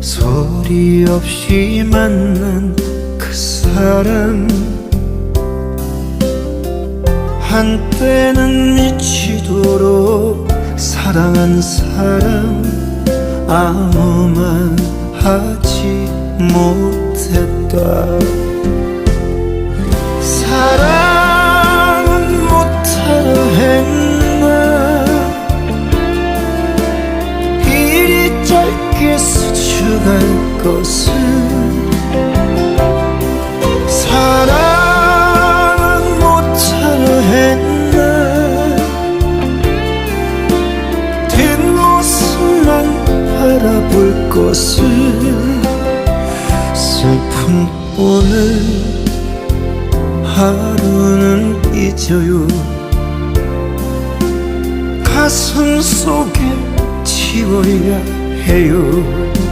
소리 없이 만난 그 사람 한때는 미치도록 사랑한 사람 아무 말 하지 못했다. 사랑은 못하려 했나? 이리 짧게 스쳐 갈 것은 사랑은 못하려 했나? 뒷모습만 바라볼 것을 슬픈 오늘 하루는 잊어요. 가슴 속에 지워야 해요